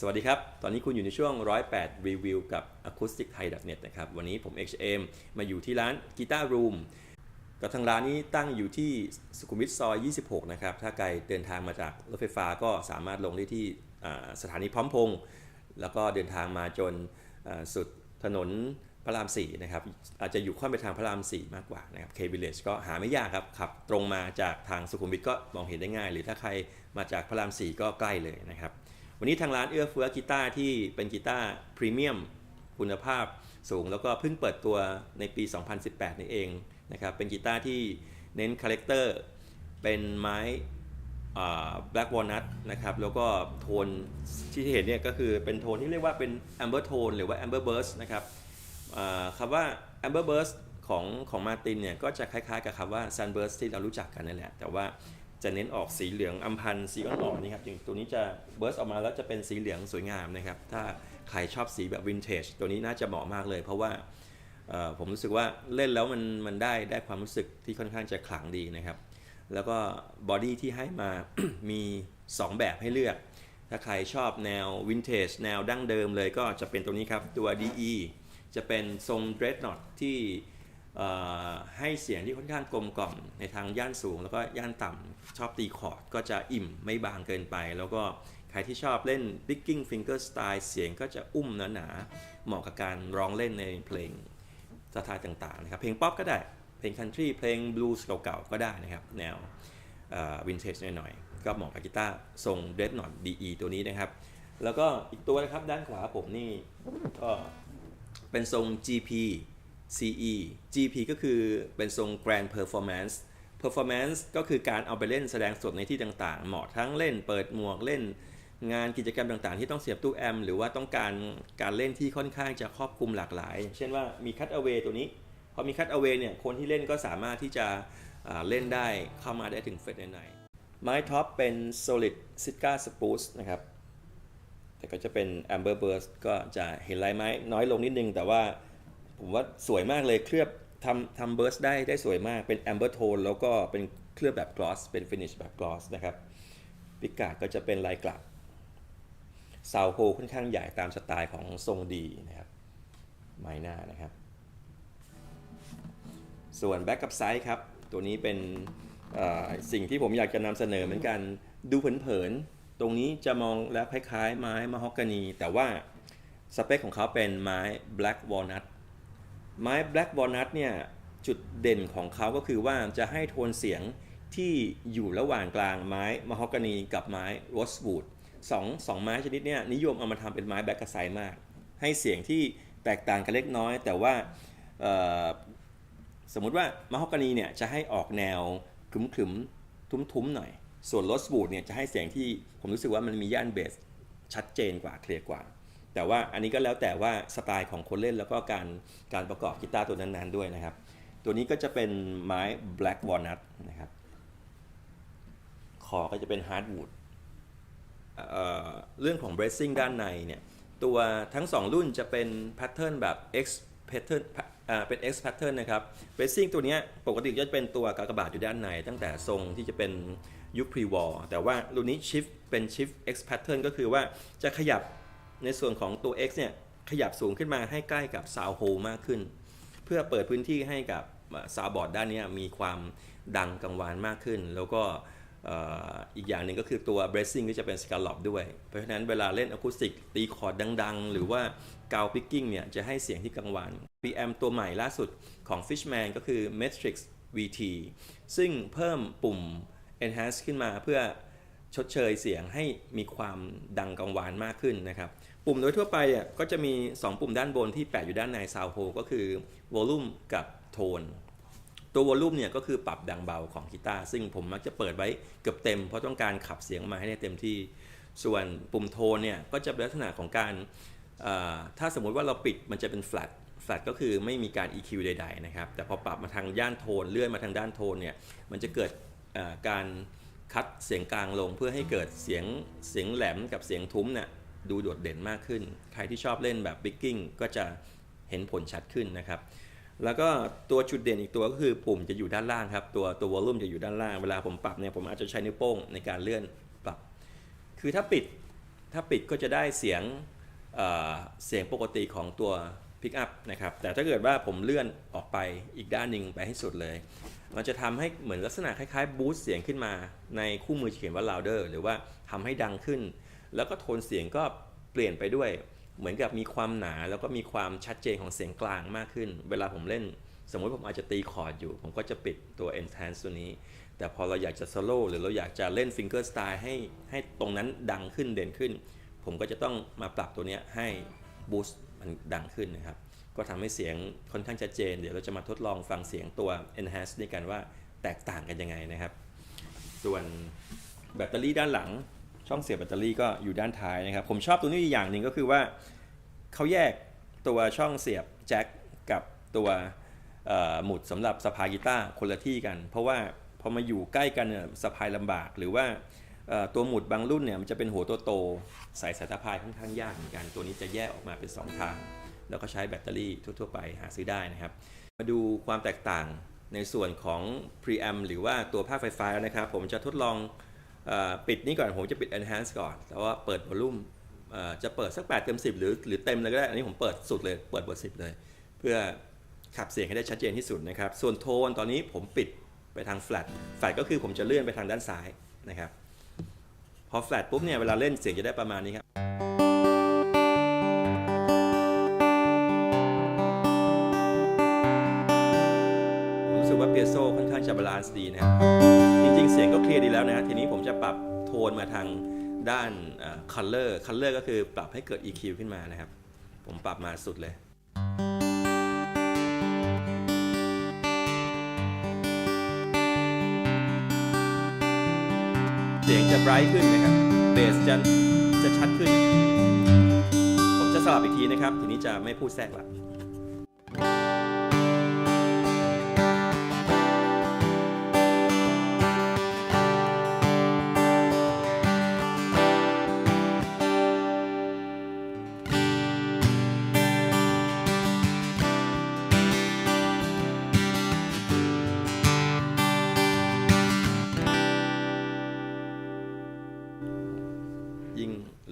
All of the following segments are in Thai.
สวัสดีครับ ตอนนี้คุณอยู่ในช่วง 108 รีวิวกับ acoustic thai net นะครับ วันนี้ผม HM มาอยู่ที่ร้าน Guitar Room กับทางร้านนี้ตั้งอยู่ที่สุขุมวิทซอย 26 นะครับ ถ้าไกลเดินทางมาจากรถไฟฟ้าก็สามารถลงได้ที่สถานีพร้อมพงษ์แล้วก็เดินทางมาจนสุดถนนพระราม4นะครับ อาจจะอยู่ค่อนไปทางพระราม 4 มากกว่านะครับ K Village ก็หาไม่ยากครับ ขับตรงมาจากทางสุขุมวิทก็มองเห็นได้ง่าย หรือถ้าใครมาจากพระราม 4 ก็ใกล้เลยนะครับ วันนี้ทางร้านเอื้อเฟื้อกีตาร์ที่เป็นกีตาร์พรีเมียมคุณภาพสูง แล้วก็เพิ่งเปิดตัวในปี 2018 นี่เองนะครับเป็นกีตาร์ที่เน้นคาแรคเตอร์เป็นไม้แบล็กวอลนัทนะครับแล้วก็โทนที่เห็นเนี่ยก็คือเป็นโทนที่เรียกว่าเป็น amber tone หรือว่า amber burst นะครับคำว่า amber burst ของของมาตินเนี่ยก็จะคล้ายๆกับคำว่า sunburst ที่เรารู้จักกันนั่นแหละแต่ว่า จะเน้นออกสีเหลืองอัมพันธ์สีอ่อนๆนี่ครับอย่างตัวนี้จะเบิร์สออกมาแล้วจะเป็นสีเหลืองสวยงามนะครับ ถ้าใครชอบสีแบบวินเทจตัวนี้น่าจะเหมาะมากเลย เพราะว่าผมรู้สึกว่าเล่นแล้วมันมันได้ได้ความรู้สึกที่ค่อนข้างจะขลังดีนะครับ แล้วก็บอดี้ที่ให้มามี 2 แบบให้เลือก ถ้าใครชอบแนววินเทจแนวดั้งเดิมเลยก็จะเป็นตัวนี้ครับ ตัว DE จะเป็นทรง Dreadnought ที่เอ่อ ให้เสียงที่ค่อนข้างกลมกล่อมในทางย่านสูง แล้วก็ย่านต่ำชอบตีคอร์ดก็จะอิ่มไม่บางเกินไป แล้วก็ใครที่ชอบเล่น picking finger style เสียงก็จะอุ้มหนาๆเหมาะกับการร้องเล่นในเพลงสไตล์ต่างๆนะครับเพลงป๊อปก็ได้เพลงคันทรีเพลงบลูส์เก่าๆก็ได้นะครับ แนววินเทจหน่อยๆ ก็เหมาะกับกีตาร์ทรงเดดนอ t DE ตัวนี้นะครับ แล้วก็อีกตัวนะครับด้านขวาผมนี่ก็เป็นทรง GP CE GP ก็คือเป็นทรง Grand Performance Performance ก็คือการเอาไปเล่นแสดงสดในที่ต่างๆ เหมาะทั้งเล่นเปิดหมวกเล่นงานกิจกรรมต่างๆ ที่ต้องเสียบตู้แอมหรือว่าต้องการการเล่นที่ค่อนข้างจะครอบคลุมหลากหลาย เช่นว่ามีคัตเอา a y ตัวนี้ พอมีคัตเอา a y เนี่ยคนที่เล่นก็สามารถที่จะเล่นได้เข้ามาได้ถึงเฟสไหนๆไม้ท็อปเป็น solid sitka spruce นะครับ แต่ก็จะเป็น amber burst ก็จะเห็นลายไม้น้อยลงนิดนึง แต่ว่า ผมว่าสวยมากเลยเคลือบทำทำ burst ได้ได้สวยมากเป็น amber tone แล้วก็เป็นเคลือบแบบ gloss เป็น finish แบบ gloss นะครับพิกาดก็จะเป็นลายกลับซาวโฮค่อนข้างใหญ่ตามสไตล์ของทรงดีนะครับไม้หน้านะครับ ส่วนแบ็กกับไซด์ครับ ตัวนี้เป็นสิ่งที่ผมอยากจะนำเสนอเหมือนกันดูเผินๆ ตรงนี้จะมองแล้วคล้ายๆ ไม้มะฮอกกานี แต่ว่าสเปคของเขาเป็นไม้ black walnut ไม้ black walnut เนี่ยจุดเด่นของเขาก็คือว่าจะให้โทนเสียงที่อยู่ระหว่างกลางไม้มะฮอกกานีกับไม้ rosewood สองสองไม้ชนิดเนี้ยนิยมเอามาทำเป็นไม้แบล็กกระไซมาก ให้เสียงที่แตกต่างกันเล็กน้อย แต่ว่าสมมุติว่ามะฮอกกานีเนี่ยจะให้ออกแนวขึมขึมทุ้มทุ้มๆหน่อย ส่วนโรสวูดเนี่ยจะให้เสียงที่ผมรู้สึกว่ามันมีย่านเบสชัดเจนกว่าเคลียร์กว่า แต่ว่าอันนี้ก็แล้วแต่ว่าสไตล์ของคนเล่นแล้วก็การการประกอบกีตาร์ตัวนั้นๆด้วยนะครับ ตัวนี้ก็จะเป็นไม้ black walnut นะครับคอก็จะเป็น hardwood เเรื่องของ bracing ด้านในเนี่ยตัวทั้ง 2 รุ่นจะเป็นแพทเทิร์นแบบ X pattern เป็น X pattern นะครับ bracing ตัวนี้ปกติจะเป็นตัวกากบาทอยู่ด้านใน ตั้งแต่ทรงที่จะเป็นยุค pre-war แต่ว่ารุ่นนี้ shift เป็น shift X pattern ก็คือว่าจะขยับ ในส่วนของตัว X เนี่ยขยับสูงขึ้นมาให้ใกล้กับ sound hole มากขึ้น เพื่อเปิดพื้นที่ให้กับซาวบอร์ดด้านนี้มีความดังกังวานมากขึ้น แล้วก็อีกอย่างหนึ่งก็คือตัว bracing ก็จะเป็น scallop ด้วย เพราะฉะนั้นเวลาเล่นอะคูสติกตีคอร์ดดัง ๆ หรือว่ากาว picking เนี่ยจะให้เสียงที่กังวาน PM ตัวใหม่ล่าสุดของ Fishman ก็คือ Matrix VT ซึ่งเพิ่มปุ่ม enhance ขึ้นมาเพื่อ ชดเชยเสียงให้มีความดังกังวานมากขึ้นนะครับ ปุ่มโดยทั่วไปอะก็จะมี 2 ปุ่มด้านบนที่แปะอยู่ด้านใน Sound Hole ก็คือ Volume กับ Tone ตัววอลลุ่มเนี่ยก็คือปรับดังเบาของกีตาร์ซึ่งผมมักจะเปิดไว้เกือบเต็ม เพราะต้องการขับเสียงมาให้ได้เต็มที่ ส่วนปุ่มโทนเนี่ยก็จะเป็นลักษณะของการถ้าสมมุติว่าเราปิดมันจะเป็น flat flat ก็คือไม่มีการ EQ ใด ๆ นะครับ แต่พอปรับมาทางย่านโทนเลื่อนมาทางด้านโทนเนี่ยมันจะเกิดการ คัดเสียงกลางลงเพื่อให้เกิดเสียงเสียงแหลมกับเสียงทุ้มเนี่ยดูโดดเด่นมากขึ้น ใครที่ชอบเล่นแบบ Picking ก็จะเห็นผลชัดขึ้นนะครับ แล้วก็ตัวจุดเด่นอีกตัวก็คือปุ่มจะอยู่ด้านล่างครับ ตัวตัววอลลุ่มจะอยู่ด้านล่าง เวลาผมปรับเนี่ยผมอาจจะใช้นิ้วโป้งในการเลื่อนปรับ คือถ้าปิดถ้าปิดก็จะได้เสียงเเสียงปกติของตัวพิกอัพนะครับ แต่ถ้าเกิดว่าผมเลื่อนออกไปอีกด้านหนึ่งไปให้สุดเลย มันจะทำให้เหมือนลักษณะคล้ายๆ บูสต์เสียงขึ้นมาในคู่มือเขียนว่า louder หรือว่าทำให้ดังขึ้น แล้วก็โทนเสียงก็เปลี่ยนไปด้วย เหมือนกับมีความหนาแล้วก็มีความชัดเจนของเสียงกลางมากขึ้น เวลาผมเล่น สมมติผมอาจจะตีคอร์ดอยู่ ผมก็จะปิดตัว enhance ตัวนี้ แต่พอเราอยากจะ solo หรือเราอยากจะเล่น finger style ให้ให้ตรงนั้นดังขึ้นเด่นขึ้น ผมก็จะต้องมาปรับตัวเนี้ยให้ boost มันดังขึ้นนะครับ ก็ทำให้เสียงค่อนข้างชัดเจน เดี๋ยวเราจะมาทดลองฟังเสียงตัว enhance ด้วยกันว่าแตกต่างกันยังไงนะครับ ส่วนแบตเตอรี่ด้านหลังช่องเสียบแบตเตอรี่ก็อยู่ด้านท้ายนะครับ ผมชอบตรงนี้อีกอย่างหนึ่งก็คือว่าเขาแยกตัวช่องเสียบแจ็คกับตัวหมุดสำหรับสะพายกีตาร์คนละที่กัน เพราะว่าพอมาอยู่ใกล้กันเนี่ยสะพายลำบาก หรือว่าตัวหมุดบางรุ่นเนี่ยมันจะเป็นหัวโตๆใส่สายสะพายค่อนข้างยากเหมือนกัน ตัวนี้จะแยกออกมาเป็น 2 ทาง แล้วก็ใช้แบตเตอรี่ทั่ว ๆ ไปหาซื้อได้นะครับ มาดูความแตกต่างในส่วนของ preamp หรือว่าตัวภาคไฟฟ้านะครับ ผมจะทดลองอปิดนี่ก่อนผมจะปิด enhance ก่อนแล้วว่าเปิด volume จะเปิดสัก 8 เต็ม 10 หรือหรือเต็มเลยก็ได้ อันนี้ผมเปิดสุดเลย เปิดบอร์10 เลย เพื่อขับเสียงให้ได้ชัดเจนที่สุดนะครับ ส่วนโทนตอนนี้ผมปิดไปทาง flat flat ก็คือผมจะเลื่อนไปทางด้านซ้ายนะครับ พอ flat ปุ๊บเนี่ยเวลาเล่นเสียงจะได้ประมาณนี้ครับ บาลานซ์ดีนะครับจริงๆ เสียงก็เคลียร์ดีแล้วนะทีนี้ผมจะปรับโทนมาทางด้านคัลเอ่อ color color ก็คือปรับให้เกิด EQ ขึ้นมานะครับ ผมปรับมาสุดเลยเสียงจะไบรท์ขึ้นนะครับ เบสจะจะชัดขึ้น ผมจะสลับอีกทีนะครับ ทีนี้จะไม่พูดแทรกละ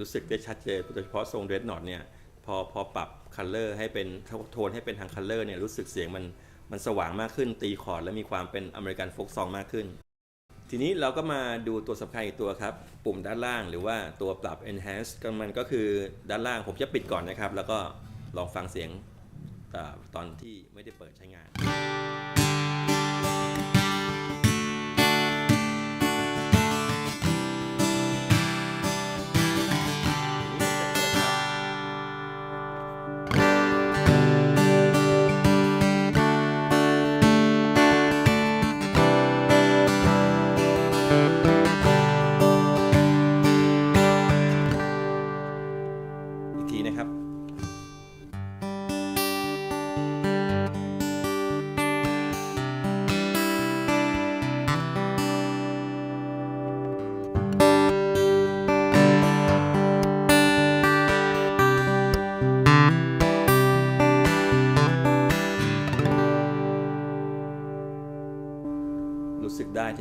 รู้สึกได้ชัดเจนโดยเฉพาะทรงเรดนอตเนี่ยพอพอปรับคัลเลอร์ให้เป็นโทนให้เป็นทางคัลเลอร์เนี่ยรู้สึกเสียงมันมันสว่างมากขึ้นตีคอร์ดและมีความเป็นอเมริกันโฟกซองมากขึ้น ทีนี้เราก็มาดูตัวสำคัญอีกตัวครับ ปุ่มด้านล่างหรือว่าตัวปรับ enhance ก็มันก็คือด้านล่างผมจะปิดก่อนนะครับ แล้วก็ลองฟังเสียงตอนที่ไม่ได้เปิดใช้งาน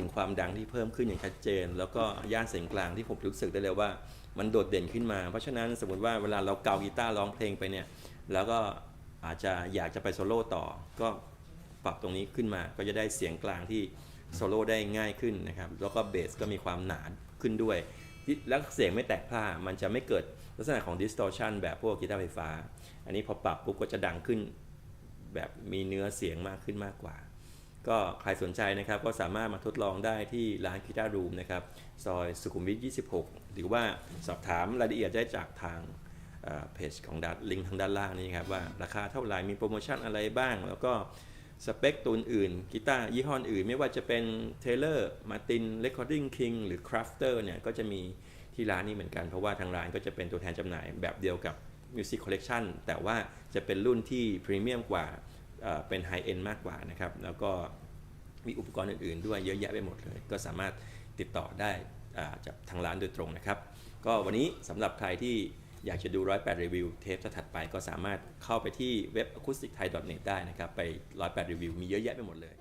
ถึงความดังที่เพิ่มขึ้นอย่างชัดเจน แล้วก็ย่านเสียงกลางที่ผมรู้สึกได้เลยว่า มันโดดเด่นขึ้นมา เพราะฉะนั้นสมมติว่าเวลาเราเกากีตาร์ร้องเพลงไปเนี่ยแล้วก็อาจจะอยากจะไปโซโล่ต่อ ก็ปรับตรงนี้ขึ้นมาก็จะได้เสียงกลางที่โซโล่ได้ง่ายขึ้นนะครับแล้วก็เบสก็มีความหนาขึ้นด้วย แล้วเสียงไม่แตกพร่ามันจะไม่เกิดลักษณะของ distortion แบบพวกกีตาร์ไฟฟ้า อันนี้พอปรับปุ๊บก็จะดังขึ้น แบบมีเนื้อเสียงมากขึ้นมากกว่า ก็ใครสนใจนะครับก็สามารถมาทดลองได้ที่ร้านกีตาร์รูมนะครับซอยสุขุมวิท 26 หรือว่าสอบถามรายละเอียดได้จากทางเพจของดัตลิงก์ทางด้านล่างนี้ครับว่าราคาเท่าไหร่มีโปรโมชั่นอะไรบ้าง แล้วก็สเปคตัวอื่นกีตาร์ยี่ห้ออื่น ไม่ว่าจะเป็น Taylor Martin Recording King หรือ Crafter เนี่ยก็จะมีที่ร้านนี้เหมือนกัน เพราะว่าทางร้านก็จะเป็นตัวแทนจำหน่ายแบบเดียวกับ Music Collection แต่ว่าจะเป็นรุ่นที่พรีเมียมกว่า เป็นไฮเอนด์มากกว่านะครับ แล้วก็มีอุปกรณ์อื่นๆ ด้วยเยอะแยะไปหมดเลย ก็สามารถติดต่อได้จากทางร้านโดยตรงนะครับ ก็วันนี้สำหรับใครที่อยากจะดู 108 รีวิวเทปถัดไปก็สามารถเข้าไปที่เว็บ acousticthai.net ได้นะครับ ไป 108 รีวิวมีเยอะแยะไปหมดเลย